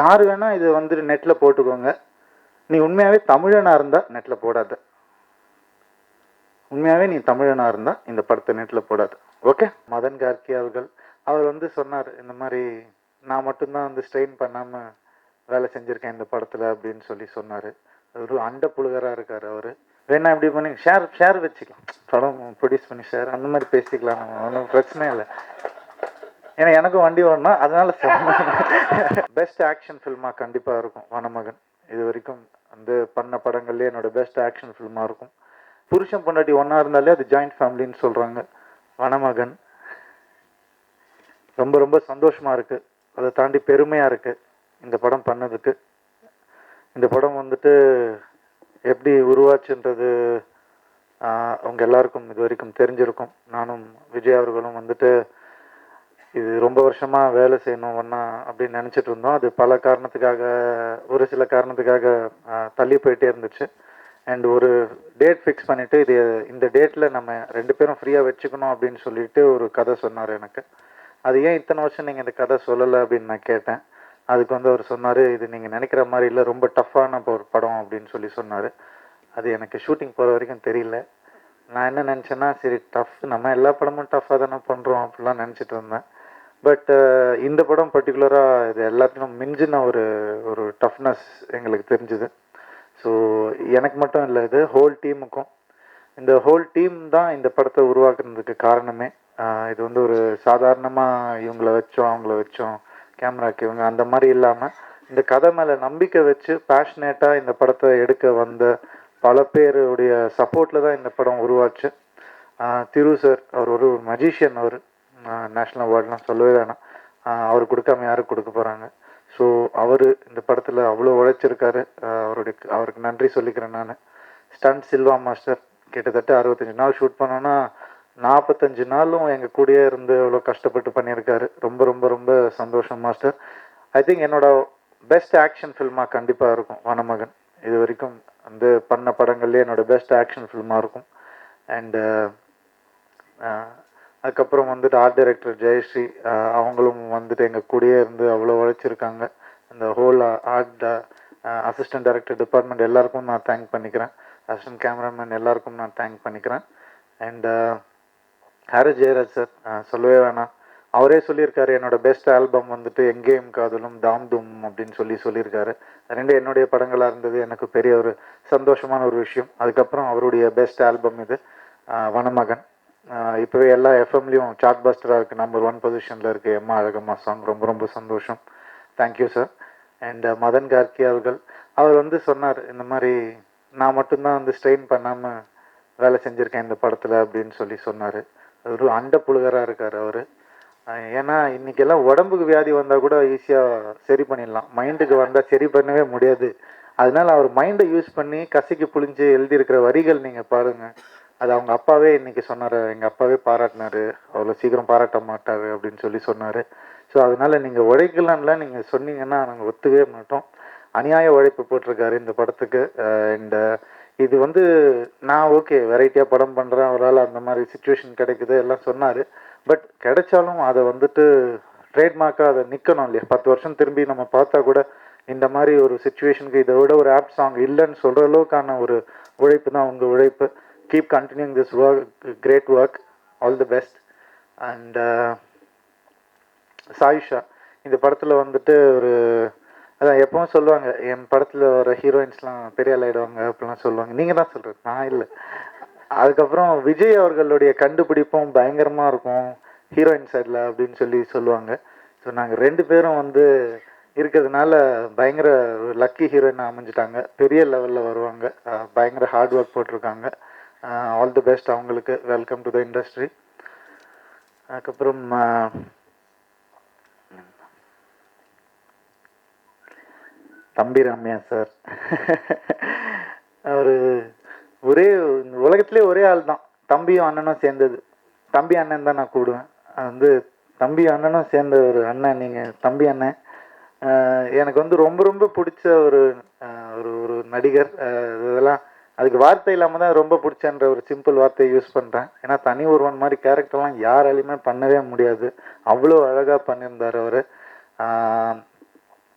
யார் வேணால் இதை வந்துட்டு நெட்டில் போட்டுக்கோங்க. நீ உண்மையாகவே தமிழனாக இருந்தால் நெட்டில் போடாத. உண்மையாகவே நீ தமிழனாக இருந்தால் இந்த படத்தை நெட்டில் போடாத. ஓகே மதன் கார்கி அவர்கள். அவர் வந்து சொன்னார் இந்த மாதிரி நான் மட்டும்தான் வந்து ஸ்ட்ரெயின் பண்ணாமல் வேலை செஞ்சுருக்கேன் இந்த படத்தில் அப்படின்னு சொல்லி சொன்னார். ஒரு அண்ட புழுகராக இருக்கார் அவர். வேணா இப்படி பண்ணி ஷேர் ஷேர் வச்சுக்கலாம். படம் ப்ரொடியூஸ் பண்ணி ஷேர் அந்த மாதிரி பேசிக்கலாம் நம்ம. ஒன்றும் பிரச்சனை இல்லை. ஏன்னா எனக்கும் வண்டி ஓடணும் அதனால பெஸ்ட் ஆக்ஷன் ஃபில்மாக கண்டிப்பாக இருக்கும் வனமகன். இது வரைக்கும் வந்து பண்ண படங்கள்லேயே என்னோட பெஸ்ட் ஆக்ஷன் ஃபில்மாக இருக்கும். புருஷன் பொண்டாட்டி ஒன்றா இருந்தாலே அது ஜாயிண்ட் ஃபேமிலின்னு சொல்கிறாங்க வனமகன். ரொம்ப ரொம்ப சந்தோஷமாக இருக்குது அதை தாண்டி பெருமையாக இருக்குது இந்த படம் பண்ணதுக்கு. இந்த படம் வந்துட்டு எப்படி உருவாச்சுன்றது அவங்க எல்லாருக்கும் இது வரைக்கும் தெரிஞ்சிருக்கும். நானும் விஜய் அவர்களும் வந்துட்டு இது ரொம்ப வருஷமா வேலை செய்யணும் ஒன்றா அப்படின்னு நினச்சிட்டு இருந்தோம். அது பல காரணத்துக்காக ஒரு சில காரணத்துக்காக தள்ளி போயிட்டே இருந்துச்சு. அண்ட் ஒரு டேட் ஃபிக்ஸ் பண்ணிட்டு இது இந்த டேட்டில் நம்ம ரெண்டு பேரும் ஃப்ரீயாக வச்சுக்கணும் அப்படின்னு சொல்லிட்டு ஒரு கதை சொன்னார் எனக்கு. அது ஏன் இத்தனை வருஷம் நீங்கள் இந்த கதை சொல்லலை அப்படின்னு நான் கேட்டேன். அதுக்கு வந்து அவர் சொன்னார் இது நீங்கள் நினைக்கிற மாதிரி இல்லை ரொம்ப டஃப்பான ஒரு படம் அப்படின்னு சொல்லி சொன்னார். அது எனக்கு ஷூட்டிங் போகிற வரைக்கும் தெரியல. நான் என்ன நினச்சேன்னா சரி டஃப் நம்ம எல்லா படமும் டஃப்பாக தானே பண்ணுறோம் அப்படிலாம் நினச்சிட்டு இருந்தேன். பட் uh, இந்த படம் பர்டிகுலராக இது எல்லாத்தையும் மிஞ்சின ஒரு ஒரு டஃப்னஸ் எங்களுக்கு தெரிஞ்சுது. ஸோ எனக்கு மட்டும் இல்லை இது ஹோல் டீமுக்கும் இந்த ஹோல் டீம் தான் இந்த படத்தை உருவாக்குறதுக்கு காரணமே. இது வந்து ஒரு சாதாரணமாக இவங்கள வச்சோம் அவங்கள வச்சோம் கேமராக்கு இவங்க அந்த மாதிரி இல்லாமல் இந்த கதை மேலே நம்பிக்கை வச்சு பேஷனேட்டாக இந்த படத்தை எடுக்க வந்த பல பேருடைய சப்போர்ட்டில் தான் இந்த படம் உருவாச்சு. திரு சார் அவர் ஒரு மஜிஷியன் அவர். நேஷ்னல் அவார்ட்லாம் சொல்லவே வேணாம். அவர் கொடுக்காம யாருக்கு கொடுக்க போகிறாங்க ஸோ அவர் இந்த படத்தில் அவ்வளோ உழைச்சிருக்காரு. அவருடைய அவருக்கு நன்றி சொல்லிக்கிறேன் நான். ஸ்டன் சில்வா மாஸ்டர் கிட்டத்தட்ட அறுபத்தஞ்சு நாள் ஷூட் பண்ணோன்னா நாற்பத்தஞ்சு நாளும் எங்கள் கூடயே இருந்து அவ்வளோ கஷ்டப்பட்டு பண்ணியிருக்காரு. ரொம்ப ரொம்ப ரொம்ப சந்தோஷம் மாஸ்டர் ஐ திங்க் என்னோட பெஸ்ட் ஆக்ஷன் ஃபில்மாக கண்டிப்பாக இருக்கும் வனமகன் இது வரைக்கும் வந்து பண்ண படங்கள்லேயே என்னோட பெஸ்ட் ஆக்ஷன் ஃபில்மாக இருக்கும். அண்டு அதுக்கப்புறம் வந்துட்டு ஆர்ட் டைரக்டர் ஜெயஸ்ரீ அவங்களும் வந்துட்டு எங்கள் கூடயே இருந்து அவ்வளோ உழைச்சிருக்காங்க. அந்த whole art assistant director department எல்லாருக்கும் நான் தேங்க் பண்ணிக்கிறேன். அசிஸ்டன்ட் கேமராமேன் எல்லாருக்கும் நான் தேங்க் பண்ணிக்கிறேன். அண்ட் ஹாரிஸ் ஜெயராஜ் சார் சொல்லவே வேணாம். அவரே சொல்லியிருக்காரு என்னோட பெஸ்ட் ஆல்பம் வந்துட்டு எங்கேயும் காதலும் தாம் தும் அப்படின்னு சொல்லி சொல்லியிருக்காரு. ரெண்டு என்னுடைய படங்களாக இருந்தது. எனக்கு பெரிய ஒரு சந்தோஷமான ஒரு விஷயம். அதுக்கப்புறம் அவருடைய பெஸ்ட் ஆல்பம் இது வனமகன். இப்போவே எல்லா எஃப்எம்லேயும் சார்ட் பஸ்டராக இருக்குது நம்பர் ஒன் பொசிஷனில் இருக்குது எம்மா அழகம்மா சாங் ரொம்ப ரொம்ப சந்தோஷம். Thank you sir and Madhan Karky அவர்கள் அவர் வந்து சொன்னார் இந்த மாதிரி நான் மட்டும்தான் வந்து ஸ்ட்ரெயின் பண்ணாமல் வேலை செஞ்சுருக்கேன் இந்த படத்தில் அப்படின்னு சொல்லி சொன்னார். ஒரு அண்ட புழுகராக இருக்கார் அவர். ஏன்னா இன்றைக்கெல்லாம் உடம்புக்கு வியாதி வந்தால் கூட ஈஸியாக சரி பண்ணிடலாம். மைண்டுக்கு வந்தால் சரி பண்ணவே முடியாது. அதனால் அவர் மைண்டை யூஸ் பண்ணி கசிக்கு புழிஞ்சு எழுதியிருக்கிற வரிகள் நீங்கள் பாருங்கள் அது அவங்க அப்பாவே இன்றைக்கி சொன்னார் எங்கள் அப்பாவே பாராட்டினாரு அவ்வளோ சீக்கிரம் பாராட்ட மாட்டார் அப்படின்னு சொல்லி சொன்னார். ஸோ அதனால் நீங்கள் உழைக்கலாம்ல நீங்கள் சொன்னீங்கன்னா நாங்கள் ஒத்துவே மாட்டோம். அநியாய உழைப்பு போட்டிருக்காரு இந்த படத்துக்கு. இந்த இது வந்து நான் ஓகே வெரைட்டியாக படம் பண்ணுறேன் அவரால் அந்த மாதிரி சுச்சுவேஷன் கிடைக்குது எல்லாம் சொன்னார். பட் கிடைச்சாலும் அதை வந்துட்டு ட்ரேட்மார்க்காக அதை நிற்கணும் இல்லையா? பத்து வருஷம் திரும்பி நம்ம பார்த்தா கூட இந்த மாதிரி ஒரு சுச்சுவேஷனுக்கு இதை விட ஒரு ஆப் சாங் இல்லைன்னு சொல்கிற அளவுக்கான ஒரு உழைப்பு தான் உங்கள் உழைப்பு. Keep continuing this work great work all best. Best uh, Sayyeshaa இந்த படத்தில் வந்துட்டு ஒரு அதான் எப்பவும் சொல்லுவாங்க என் படத்தில் வர ஹீரோயின்ஸ்லாம் பெரிய ஆள் ஆயிடுவாங்க அப்படிலாம் சொல்லுவாங்க. நீங்கள் தான் சொல்கிறது நான் இல்லை. அதுக்கப்புறம் விஜய் அவர்களுடைய கண்டுபிடிப்பும் பயங்கரமாக இருக்கும் ஹீரோயின் சைடில் அப்படின்னு சொல்லி சொல்லுவாங்க. ஸோ நாங்கள் ரெண்டு பேரும் வந்து இருக்கிறதுனால பயங்கர லக்கி ஹீரோயின் அமைஞ்சிட்டாங்க. பெரிய லெவலில் வருவாங்க. பயங்கர ஹார்ட் ஒர்க் போட்டிருக்காங்க. ஆல் தி பெஸ்ட் அவங்களுக்கு. வெல்கம் டு த இண்டஸ்ட்ரி அதுக்கப்புறம் தம்பி ரம்யா சார் அவர் ஒரே உலகத்துலேயே ஒரே ஆள் தான். தம்பியும் அண்ணனும் சேர்ந்தது. தம்பி அண்ணன் தான் நான் கூடுவேன். அது வந்து தம்பி அண்ணனும் சேர்ந்த ஒரு அண்ணன் நீங்கள் தம்பி அண்ணன். எனக்கு வந்து ரொம்ப ரொம்ப பிடிச்ச ஒரு ஒரு ஒரு நடிகர். இதெல்லாம் அதுக்கு வார்த்தை இல்லாமல் தான் ரொம்ப பிடிச்சன்ற ஒரு சிம்பிள் வார்த்தையை யூஸ் பண்ணுறேன் ஏன்னா தனி ஒருவன் மாதிரி கேரக்டர்லாம் யாராலையுமே பண்ணவே முடியாது. அவ்வளோ அழகாக பண்ணியிருந்தார் அவர்.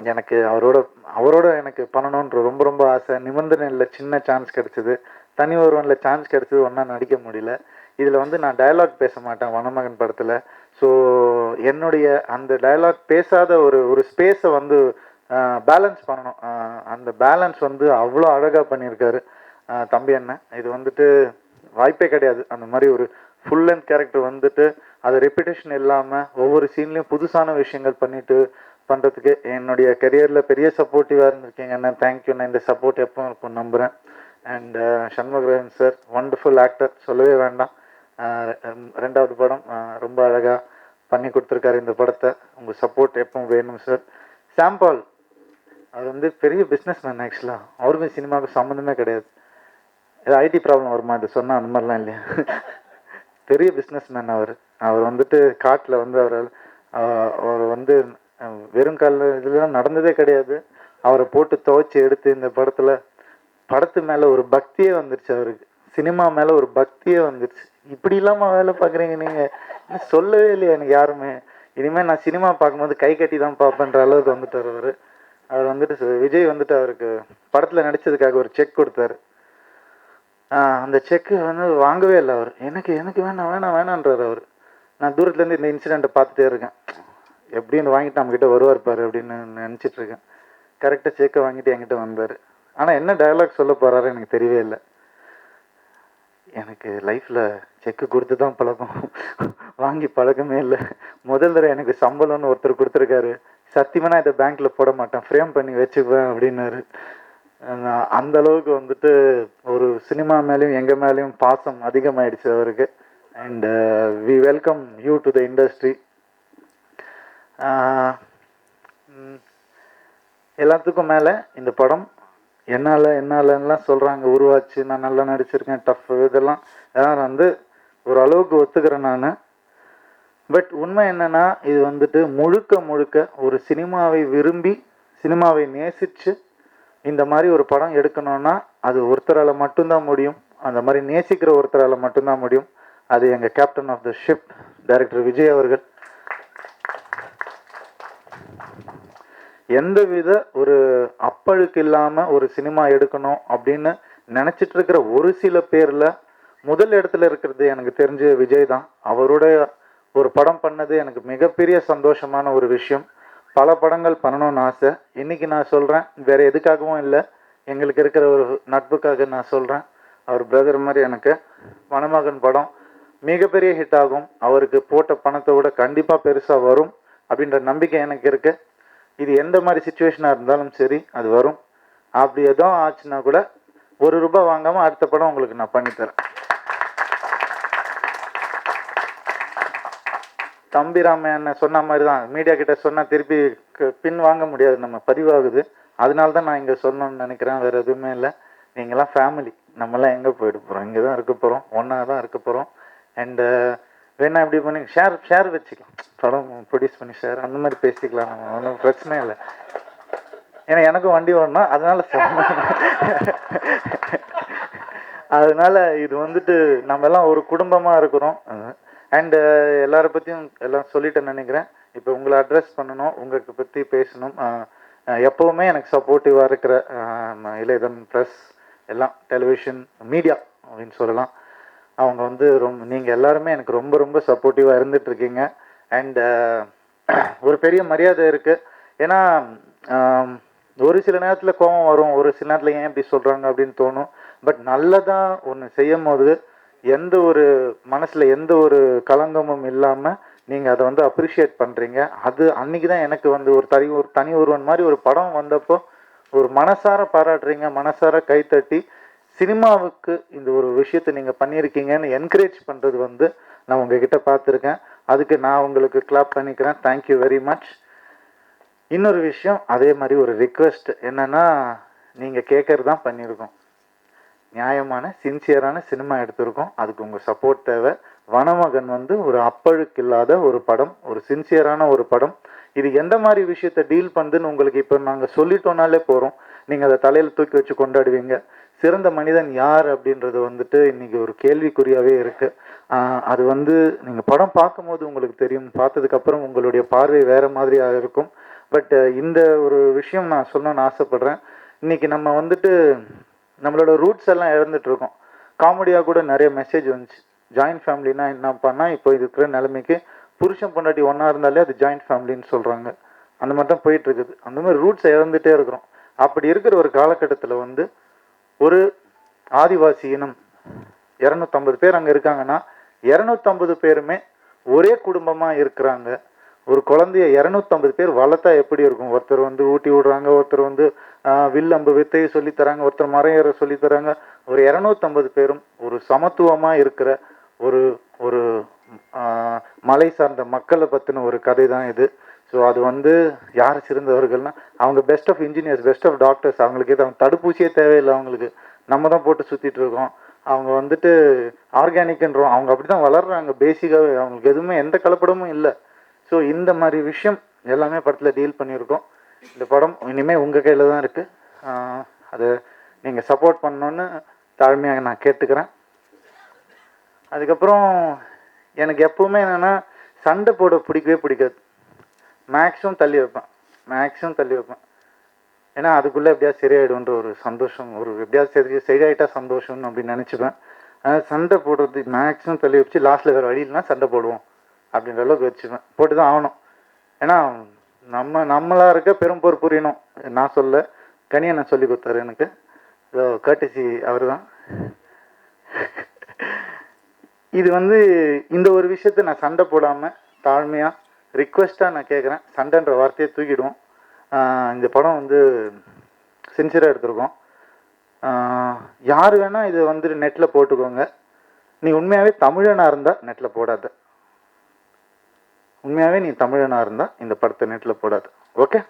எனக்கு அவரோட அவரோட எனக்கு பண்ணணுன்ற ரொம்ப ரொம்ப ஆசை. நிபந்தனையில் சின்ன சான்ஸ் கிடச்சிது. தனி ஒருவனில் சான்ஸ் கிடச்சிது ஒன்றா நடிக்க முடியல. இதில் வந்து நான் டயலாக் பேச மாட்டேன் வனமகன் படத்தில். ஸோ என்னுடைய அந்த டயலாக் பேசாத ஒரு ஒரு ஸ்பேஸை வந்து பேலன்ஸ் பண்ணணும். அந்த பேலன்ஸ் வந்து அவ்வளோ அழகாக பண்ணியிருக்காரு. தம்பி அண்ணன் இது வந்துட்டு வாய்ப்பே கிடையாது. அந்த மாதிரி ஒரு ஃபுல் அண்ட் கேரக்டர் வந்துட்டு அது ரெப்பிடேஷன் இல்லாமல் ஒவ்வொரு சீன்லேயும் புதுசான விஷயங்கள் பண்ணிட்டு பண்ணுறதுக்கு என்னுடைய கெரியரில் பெரிய சப்போர்ட்டிவாக இருந்திருக்கீங்க அண்ணன். தேங்க்யூ நான் இந்த சப்போர்ட் எப்போ இருக்கும் நம்புகிறேன் and Shanmugaran sir wonderful actor சொல்லவே வேண்டாம். ரெண்டாவது படம் ரொம்ப அழகாக பண்ணி கொடுத்துருக்காரு இந்த படத்தை. உங்கள் சப்போர்ட் எப்பவும் வேணும் சார் சாம்பால் அவர் வந்து பெரிய பிஸ்னஸ் மேன் ஆக்சுவலாக அவருமே சினிமாவுக்கு சம்மந்தமே கிடையாது. இது ஐடி ப்ராப்ளம் வருமா? இது சொன்னால் அந்த மாதிரிலாம் இல்லையா? பெரிய பிஸ்னஸ் மேன் அவர். அவர் வந்துட்டு காட்டில் வந்து அவர் அவர் வந்து வெறும் காலில் இதெல்லாம் நடந்ததே கிடையாது. அவரை போட்டு துவைச்சி எடுத்து இந்த படத்தில் படத்து மேலே ஒரு பக்தியே வந்துருச்சு அவருக்கு. சினிமா மேலே ஒரு பக்தியே வந்துருச்சு. இப்படி இல்லாமல் வேலை பார்க்குறீங்க நீங்கள் சொல்லவே இல்லையா எனக்கு யாருமே? இனிமேல் நான் சினிமா பார்க்கும்போது கை கட்டி தான் பார்ப்பேன்ற அளவுக்கு வந்துட்டார் அவர். அவர் வந்துட்டு விஜய் வந்துட்டு அவருக்கு படத்தில் நடிச்சதுக்காக ஒரு செக் கொடுத்தாரு. அந்த செக்கு வந்து வாங்கவே இல்லை அவர். எனக்கு எனக்கு வேணாம் வேணாம் வேணான்றார் அவர். நான் தூரத்துலேருந்து இந்த இன்சிடெண்ட்டை பார்த்துட்டே இருக்கேன். எப்படின்னு வாங்கிட்டு நம்மக்கிட்ட வருவார் பாரு அப்படின்னு நினச்சிட்டு இருக்கேன். கரெக்டாக செக்கை வாங்கிட்டு என்கிட்ட வந்தார். ஆனால் என்ன டயலாக் சொல்ல போகிறாரு எனக்கு தெரியவே இல்லை. எனக்கு லைஃப்பில் செக்கு கொடுத்து தான் பழக்கம். வாங்கி பழக்கமே இல்லை. முதல் தடவை எனக்கு சம்பளம்னு ஒருத்தர் கொடுத்துருக்காரு. சத்தியமாக நான் இதை பேங்க்கில் போட மாட்டேன். ஃப்ரேம் பண்ணி வச்சுக்குவேன் அப்படின்னாரு. அந்த அளவுக்கு வந்துட்டு ஒரு சினிமா மேலேயும் எங்கள் மேலேயும் பாசம் அதிகமாயிடுச்சு அவருக்கு. And we welcome you to the industry எல்லாத்துக்கும் மேலே இந்த படம் என்னால் என்னாலலாம் சொல்கிறாங்க உருவாச்சு நான் நல்லா நடிச்சிருக்கேன் டஃப் இதெல்லாம். இதெல்லாம் வந்து ஒரு அளவுக்கு ஒத்துக்கிறேன் நான். பட் உண்மை என்னென்னா இது வந்துட்டு முழுக்க முழுக்க ஒரு சினிமாவை விரும்பி சினிமாவை நேசித்து இந்த மாதிரி ஒரு படம் எடுக்கணும்னா அது ஒருத்தரால் மட்டும்தான் முடியும். அந்த மாதிரி நேசிக்கிற ஒருத்தரால் மட்டும்தான் முடியும். அது எங்கள் captain of the ship director Vijay அவர்கள். எந்தவித ஒரு அப்பழுக்கு இல்லாமல் ஒரு சினிமா எடுக்கணும் அப்படின்னு நினச்சிட்டு இருக்கிற ஒரு சில பேரில் முதல் இடத்துல இருக்கிறது எனக்கு தெரிஞ்ச விஜய் தான். அவருடைய ஒரு படம் பண்ணது எனக்கு மிகப்பெரிய சந்தோஷமான ஒரு விஷயம். பல படங்கள் பண்ணணும்னு ஆசை. இன்னைக்கு நான் சொல்கிறேன் வேற எதுக்காகவும் இல்லை. எங்களுக்கு இருக்கிற ஒரு நட்புக்காக நான் சொல்கிறேன் அவர் பிரதர் மாதிரி எனக்கு. மணமகன் படம் மிகப்பெரிய ஹிட் ஆகும். அவருக்கு போட்ட பணத்தை விட கண்டிப்பாக பெருசாக வரும் அப்படின்ற நம்பிக்கை எனக்கு இருக்குது இது எந்த மாதிரி சுச்சுவேஷனாக இருந்தாலும் சரி அது வரும். அப்படி எதுவும் ஆச்சுன்னா கூட ஒரு ரூபாய் வாங்காமல் அடுத்த படம் உங்களுக்கு நான் பண்ணித்தரேன். தம்பிராமன் சொன்ன மாதிரி தான் மீடியா கிட்ட சொன்னால் திருப்பி க- பின் வாங்க முடியாது. நம்ம பதிவாகுது. அதனால தான் நான் இங்கே சொன்னோம்னு நினைக்கிறேன். வேறு எதுவுமே இல்லை. நீங்களாம் ஃபேமிலி நம்மலாம் எங்கே போயிட்டு போகிறோம் இங்கே தான் இருக்க போகிறோம் ஒன்றா தான் இருக்க போகிறோம் அண்ட் வேணா இப்படி பண்ணி ஷேர் ஷேர் வச்சுக்கலாம். படம் ப்ரொடியூஸ் பண்ணி ஷேர் அந்த மாதிரி பேசிக்கலாம். நம்ம ஒன்றும் பிரச்சனை இல்லை. ஏன்னா எனக்கும் வண்டி ஓடணும். அதனால சொன்னேன். அதனால இது வந்துட்டு நம்ம எல்லாம் ஒரு குடும்பமாக இருக்கிறோம். அண்ட் uh, எல்லாரை பற்றியும் எல்லாம் சொல்லிட்டேன்னு நினைக்கிறேன். இப்போ உங்களை அட்ரஸ் பண்ணணும் உங்களுக்கு பற்றி பேசணும். எப்போவுமே எனக்கு சப்போர்ட்டிவாக இருக்கிற இளையதன் ப்ரெஸ் எல்லாம் டெலிவிஷன் மீடியா அப்படின்னு சொல்லலாம். அவங்க வந்து ரொம்ப நீங்கள் எல்லாருமே எனக்கு ரொம்ப ரொம்ப சப்போர்ட்டிவாக இருந்துகிட்ருக்கீங்க அண்டு அண்ட் ஒரு பெரிய மரியாதை இருக்குது ஏன்னா ஒரு சில நேரத்தில் கோபம் வரும் ஒரு சில நேரத்தில் ஏன் இப்படி சொல்கிறாங்க அப்படின்னு தோணும். பட் நல்லதாக ஒன்று செய்யும் போது எந்த ஒரு மனசில் எந்த ஒரு களங்கமும் இல்லாமல் நீங்கள் அதை வந்து அப்ரிஷியேட் பண்ணுறீங்க அது அன்னைக்கு தான் எனக்கு வந்து ஒரு தனி ஒரு தனி ஒருவன் மாதிரி ஒரு படம் வந்தப்போ ஒரு மனசார பாராட்டுறீங்க மனசார கைத்தட்டி சினிமாவுக்கு இந்த ஒரு விஷயத்தை நீங்கள் பண்ணியிருக்கீங்கன்னு என்கரேஜ் பண்ணுறது வந்து நான் உங்ககிட்ட பார்த்துருக்கேன். அதுக்கு நான் உங்களுக்கு கிளாப் பண்ணிக்கிறேன். தேங்க்யூ வெரி மச் இன்னொரு விஷயம் அதே மாதிரி ஒரு ரிக்வெஸ்ட் என்னென்னா நீங்கள் கேட்கறது தான் பண்ணியிருக்கோம். நியாயமான சின்சியரான சினிமா எடுத்திருக்கோம். அதுக்கு உங்கள் சப்போர்ட் தேவை. வனமகன் வந்து ஒரு அப்பழுக்கு இல்லாத ஒரு படம் ஒரு சின்சியரான ஒரு படம். இது எந்த மாதிரி விஷயத்தை டீல் பண்ணுதுன்னு உங்களுக்கு இப்போ நாங்கள் சொல்லிட்டோம்னாலே போகிறோம் நீங்கள் அதை தலையில் தூக்கி வச்சு கொண்டாடுவீங்க. சிறந்த மனிதன் யார் அப்படின்றது வந்துட்டு இன்னைக்கு ஒரு கேள்விக்குறியாகவே இருக்குது அது வந்து நீங்கள் படம் பார்க்கும்போது உங்களுக்கு தெரியும். பார்த்ததுக்கப்புறம் உங்களுடைய பார்வை வேறு மாதிரியாக இருக்கும். பட் இந்த ஒரு விஷயம் நான் சொல்லணும்னு ஆசைப்பட்றேன். இன்னைக்கு நம்ம வந்துட்டு நம்மளோட ரூட்ஸ் எல்லாம் இழந்துட்டு இருக்கோம் காமெடியாக கூட நிறைய மெசேஜ் வந்துச்சு. ஜாயின்ட் ஃபேமிலினா பண்ணால் இப்போ இருக்கிற நிலைமைக்கு புருஷன் பொண்டாட்டி ஒன்றா இருந்தாலே அது ஜாயின்ட் ஃபேமிலின்னு சொல்கிறாங்க அந்த மாதிரி தான் போயிட்டு இருக்குது அந்த மாதிரி ரூட்ஸை இழந்துட்டே இருக்கிறோம். அப்படி இருக்கிற ஒரு காலகட்டத்தில் வந்து ஒரு ஆதிவாசி இனம் இரநூத்தம்பது பேர் அங்கே இருக்காங்கன்னா இரநூத்தம்பது பேருமே ஒரே குடும்பமாக இருக்கிறாங்க. ஒரு குழந்தைய இரநூத்தம்பது பேர் வளர்த்தா எப்படி இருக்கும்? ஒருத்தர் வந்து ஊட்டி விடுறாங்க ஒருத்தர் வந்து வில்லம்பு வில் அம்பு வித்தையை சொல்லித்தராங்க ஒருத்தர் மரம் ஏற சொல்லித்தராங்க ஒரு இரநூத்தம்பது பேரும் ஒரு சமத்துவமாக இருக்கிற ஒரு ஒரு மலை சார்ந்த மக்களை பற்றின ஒரு கதை தான் இது. ஸோ அது வந்து யார் சிறந்தவர்கள்னா அவங்க best of engineers best of doctors அவங்களுக்கு எது அவங்க தடுப்பூசியே தேவையில்லை அவங்களுக்கு. நம்ம தான் போட்டு சுற்றிட்டு இருக்கோம். அவங்க வந்துட்டு ஆர்கானிக்ன்றோம் அவங்க அப்படி தான் வளர்றாங்க பேசிக்காகவே அவங்களுக்கு எதுவுமே எந்த கலப்படமும் இல்லை. ஸோ இந்த மாதிரி விஷயம் எல்லாமே படத்தில் டீல் பண்ணியிருக்கோம். இந்த படம் இனிமேல் உங்கள் கையில் தான் இருக்குது அதை நீங்கள் சப்போர்ட் பண்ணணுன்னு தாழ்மையாக நான் கேட்டுக்கிறேன். அதுக்கப்புறம் எனக்கு எப்போவுமே என்னென்னா சண்டை போட பிடிக்கவே பிடிக்காது. மேக்ஸிமம் தள்ளி வைப்பேன். மேக்ஸிமம் தள்ளி வைப்பேன். ஏன்னா அதுக்குள்ளே எப்படியா சரியாயிடும்ன்ற ஒரு சந்தோஷம் ஒரு எப்படியா சரி சரியாயிட்டா சந்தோஷம்னு அப்படின்னு நினச்சிப்பேன். அதனால் சண்டை போடுறது மேக்ஸிமம் தள்ளி வச்சு லாஸ்ட்டில் வேறு வழி சண்டை போடுவோம். அப்படின்ற அளவுக்கு வச்சுருவேன் போட்டு தான் ஆகணும். ஏன்னா நம்ம நம்மளாக இருக்க பெரும் புரியணும். நான் சொல்ல கனியண்ணன் சொல்லி கொடுத்தாரு எனக்கு. கட்டிசி அவர் தான் இது வந்து இந்த ஒரு விஷயத்த நான் சண்டை போடாமல் தாழ்மையாக ரிக்வெஸ்ட்டாக நான் கேட்குறேன். சண்டைன்ற வார்த்தையை தூக்கிடுவோம். இந்த படம் வந்து சின்சியராக எடுத்திருக்கோம். யார் வேணால் இதை வந்து நெட்டில் போட்டுக்கோங்க. நீ உண்மையாகவே தமிழனாக இருந்தால் நெட்டில் போடாத. உண்மையாகவே நீ தமிழனாக இருந்தால் இந்த படத்தை நெட்டில் போடாது. ஓகே